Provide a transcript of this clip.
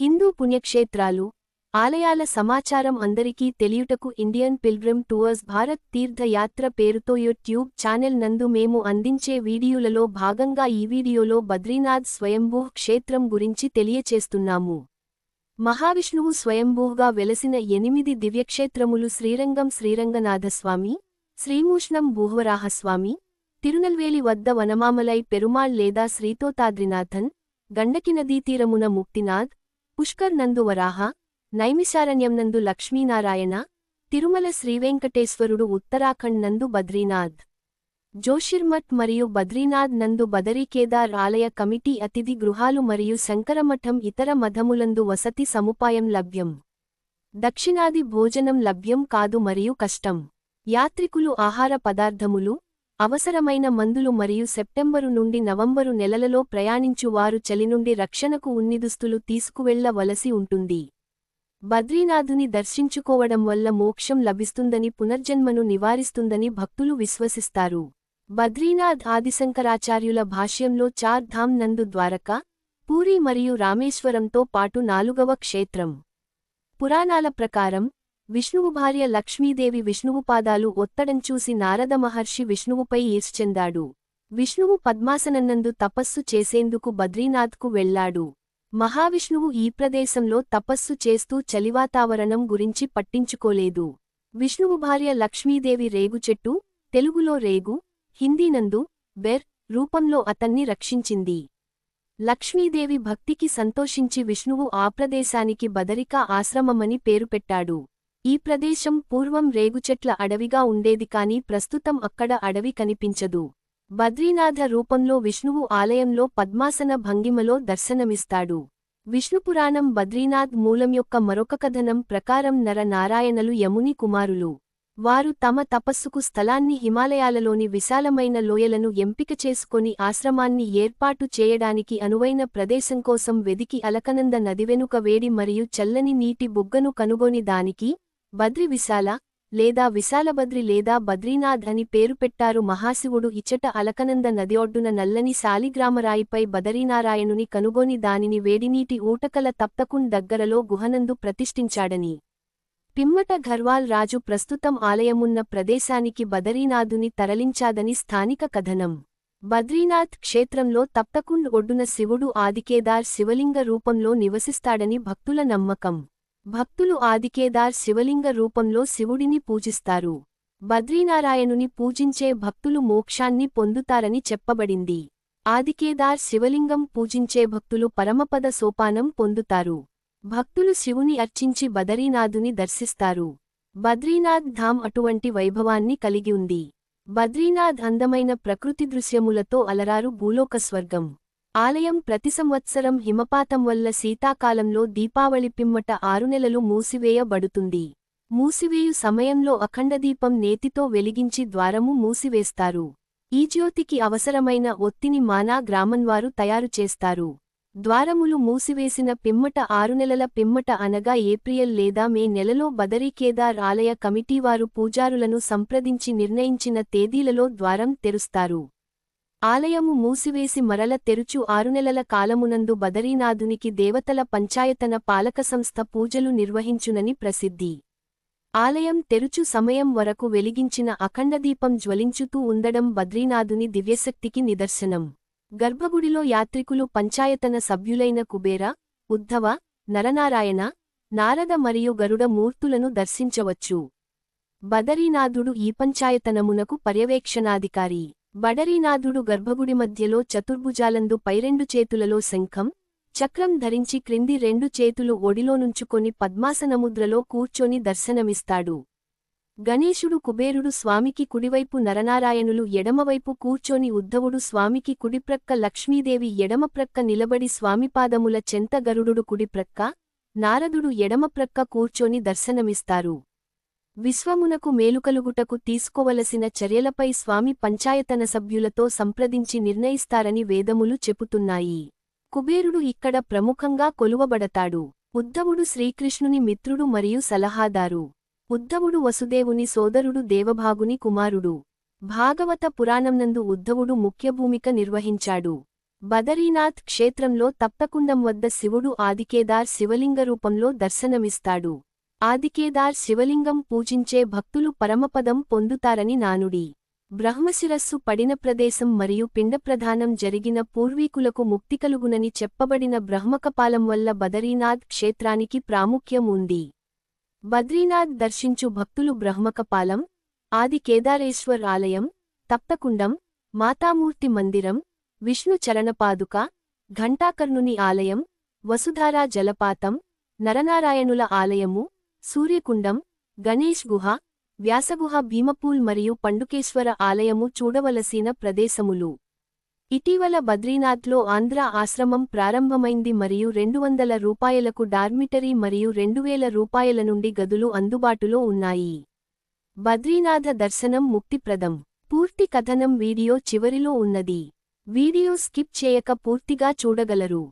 హిందూ పుణ్యక్షేత్రాలు ఆలయాల సమాచారం అందరికీ తెలియుటకు ఇండియన్ పిల్గ్రిమ్ టూర్స్ భారత్ తీర్థయాత్ర పేరుతో యూట్యూబ్ ఛానెల్ నందు మేము అందించే వీడియోలలో భాగంగా ఈ వీడియోలో బద్రీనాథ్ స్వయంభూ క్షేత్రం గురించి తెలియచేస్తున్నాము. మహావిష్ణువు స్వయంభూగా వెలసిన ఎనిమిది దివ్యక్షేత్రములు శ్రీరంగం శ్రీరంగనాథస్వామి శ్రీమూష్ణం భూహవరాహస్వామి తిరునల్వేలి వద్ద వనమామలై పెరుమాళ్ లేదా శ్రీతోతాద్రినాథన్ గండకి నదీతీరమున ముక్తినాథ్ పుష్కర్ నందు వరాహ నైమిశారణ్యం నందు లక్ష్మీనారాయణ తిరుమల శ్రీవెంకటేశ్వరుడు ఉత్తరాఖండ్ నందు బద్రీనాథ్. జోషిర్మఠ్ మరియు బద్రీనాథ్ నందు బదరీకేదార్ ఆలయ కమిటీ అతిథి గృహాలు మరియు శంకరమఠం ఇతర మఠములందు వసతి సముపాయం లభ్యం. దక్షిణాది భోజనం లభ్యం కాదు మరియు కష్టం. యాత్రికులు ఆహార పదార్థములు అవసరమైన మందులు మరియు సెప్టెంబరు నుండి నవంబరు నెలలలో ప్రయాణించు వారు చలి నుండి రక్షణకు ఉన్నిదుస్తులు తీసుకువెళ్ళవలసి ఉంటుంది. బద్రీనాథుని దర్శించుకోవడం వల్ల మోక్షం లభిస్తుందని పునర్జన్మను నివారిస్తుందని భక్తులు విశ్వసిస్తారు. బద్రీనాథ్ ఆదిశంకరాచార్యుల భాష్యంలో చార్ ధామ్ నందు ద్వారక పూరి మరియు రామేశ్వరంతో పాటు నాలుగవ క్షేత్రం. పురాణాల ప్రకారం విష్ణువు భార్య లక్ష్మీదేవి విష్ణువు పాదాలు ఒత్తడం చూసి నారద మహర్షి విష్ణువుపై ఈర్చెందాడు విష్ణువు పద్మాసనన్నందు తపస్సు చేసేందుకు బద్రీనాథ్కు వెళ్ళాడు మహావిష్ణువు ఈ ప్రదేశంలో తపస్సు చేస్తూ చలివాతావరణం గురించి పట్టించుకోలేదు. విష్ణువు భార్య లక్ష్మీదేవి రేగు చెట్టు తెలుగులో రేగు హిందీనందు బెర్ రూపంలో అతన్ని రక్షించింది. లక్ష్మీదేవి భక్తికి సంతోషించి విష్ణువు ఆ ప్రదేశానికి బదరికా ఆశ్రమమని పేరు పెట్టాడు. ఈ ప్రదేశం పూర్వం రేగుచెట్ల అడవిగా ఉండేది కాని ప్రస్తుతం అక్కడ అడవి కనిపించదు. బద్రీనాథ రూపంలో విష్ణువు ఆలయంలో పద్మాసన భంగిమలో దర్శనమిస్తాడు. విష్ణుపురాణం బద్రీనాథ్ మూలం యొక్క మరొక కథనం ప్రకారం నర నారాయణలు యముని కుమారులు. వారు తమ తపస్సుకు స్థలాన్ని హిమాలయాలలోని విశాలమైన లోయలను ఎంపిక చేసుకొని ఆశ్రమాన్ని ఏర్పాటు చేయడానికి అనువైన ప్రదేశం కోసం వెదికి అలకనంద నదివెనుక వేడి మరియు చల్లని నీటి బుగ్గను కనుగొని దానికి బద్రి విశాల లేదా విశాలబద్రి లేదా బద్రీనాథ్ అని పేరు పెట్టారు మహాశివుడు ఇచ్చట అలకనంద నది ఒడ్డున నల్లని శాలిగ్రామరాయిపై బదరీనారాయణుని కనుగొని దానిని వేడినీటి ఊటకల తప్తకుండ్ దగ్గరలో గుహనందు ప్రతిష్ఠించాడని. పిమ్మట ఘర్వాల్ రాజు ప్రస్తుతం ఆలయమున్న ప్రదేశానికి బదరీనాథుని తరలించాదని స్థానిక కథనం. బద్రీనాథ్ క్షేత్రంలో తప్తకుండ్ ఒడ్డున శివుడు ఆదికేదార్ శివలింగ రూపంలో నివసిస్తాడని భక్తుల నమ్మకం. భక్తులు ఆదికేదార్ శివలింగ రూపంలో శివుడిని పూజిస్తారు. బద్రీనారాయణుని పూజించే భక్తులు మోక్షాన్ని పొందుతారని చెప్పబడింది. ఆదికేదార్ శివలింగం పూజించే భక్తులు పరమపద సోపానం పొందుతారు. భక్తులు శివుని అర్చించి బదరీనాథుని దర్శిస్తారు. బద్రీనాథ్ ధామ్ అటువంటి వైభవాన్ని కలిగి ఉంది. బద్రీనాథ్ అందమైన ప్రకృతి దృశ్యములతో అలరారు భూలోక స్వర్గం. ఆలయం ప్రతి సంవత్సరం హిమపాతం వల్ల శీతాకాలంలో దీపావళి పిమ్మట ఆరు నెలలు మూసివేయబడుతుంది. మూసివేయు సమయంలో అఖండదీపం నేతితో వెలిగించి ద్వారము మూసివేస్తారు. ఈ జ్యోతికి అవసరమైన ఒత్తిని మానా గ్రామంవారు తయారు చేస్తారు. ద్వారములు మూసివేసిన పిమ్మట ఆరు నెలల పిమ్మట అనగా ఏప్రిల్ లేదా మే నెలలో బదరీకేదార్ ఆలయ కమిటీవారు పూజారులను సంప్రదించి నిర్ణయించిన తేదీలలో ద్వారం తెరుస్తారు. ఆలయము మూసివేసి మరల తెరుచు ఆరు నెలల కాలమునందు బదరీనాథునికి దేవతల పంచాయతన పాలక సంస్థ పూజలు నిర్వహించునని ప్రసిద్ధి. ఆలయం తెరుచు సమయం వరకు వెలిగించిన అఖండదీపం జ్వలించుతూ ఉండడం బద్రీనాథుని దివ్యశక్తికి నిదర్శనం. గర్భగుడిలో యాత్రికులు పంచాయతన సభ్యులైన కుబేర ఉద్ధవ నరనారాయణ నారద మరియు గరుడ మూర్తులను దర్శించవచ్చు. బదరీనాథుడు ఈ పంచాయతనమునకు పర్యవేక్షణాధికారి. బడరీనాథుడు గర్భగుడి మధ్యలో చతుర్భుజాలందు పైరెండు చేతులలో శంఖం చక్రం ధరించి క్రింది రెండు చేతులు ఒడిలోనుంచుకొని పద్మాసనముద్రలో కూర్చొని దర్శనమిస్తాడు. గణేశుడు కుబేరుడు స్వామికి కుడివైపు నరనారాయణులు ఎడమవైపు కూర్చొని ఉద్ధవుడు స్వామికి కుడిప్రక్క లక్ష్మీదేవి ఎడమప్రక్క నిలబడి స్వామిపాదముల చెంత గరుడు కుడిప్రక్క నారదుడు ఎడమప్రక్క కూర్చొని దర్శనమిస్తారు. విశ్వమునకు మేలుకలుగుటకు తీసుకోవలసిన చర్యలపై స్వామి పంచాయతన సభ్యులతో సంప్రదించి నిర్ణయిస్తారని వేదములు చెపుతున్నాయి. కుబేరుడు ఇక్కడ ప్రముఖంగా కొలువబడతాడు. ఉద్ధవుడు శ్రీకృష్ణుని మిత్రుడు మరియు సలహాదారు. ఉద్ధవుడు వసుదేవుని సోదరుడు దేవభాగుని కుమారుడు. భాగవత పురాణంనందు ఉద్ధవుడు ముఖ్య భూమిక నిర్వహించాడు. బదరీనాథ్ క్షేత్రంలో తప్తకుండం వద్ద శివుడు ఆదికేదార్ శివలింగ రూపంలో దర్శనమిస్తాడు. ఆదికేదార్ శివలింగం పూజించే భక్తులు పరమపదం పొందుతారని నానుడి. బ్రహ్మశిరస్సు పడిన ప్రదేశం మరియు పిండప్రధానం జరిగిన పూర్వీకులకు ముక్తి కలుగునని చెప్పబడిన బ్రహ్మకపాలం వల్ల బదరీనాథ్ క్షేత్రానికి ప్రాముఖ్యం ఉంది. బద్రీనాథ్ దర్శించు భక్తులు బ్రహ్మకపాలం ఆది కేదారేశ్వర్ ఆలయం తప్తకుండం మాతామూర్తి మందిరం విష్ణు చరణపాదుక ఘంటాకర్ణుని ఆలయం వసుధారా జలపాతం నరనారాయణుల ఆలయము సూర్యకుండం గణేష్ గుహ వ్యాసగుహ భీమపూల్ మరియు పండుకేశ్వర ఆలయము చూడవలసిన ప్రదేశములు. ఇటీవల బద్రీనాథ్లో ఆంధ్ర ఆశ్రమం ప్రారంభమైంది మరియు రెండు వందల రూపాయలకు డార్మిటరీ మరియు రెండువేల రూపాయల నుండి గదులు అందుబాటులో ఉన్నాయి. బద్రీనాథ దర్శనం ముక్తిప్రదం. పూర్తి కథనం వీడియో చివరిలో ఉన్నది. వీడియో స్కిప్ చేయక పూర్తిగా చూడగలరు.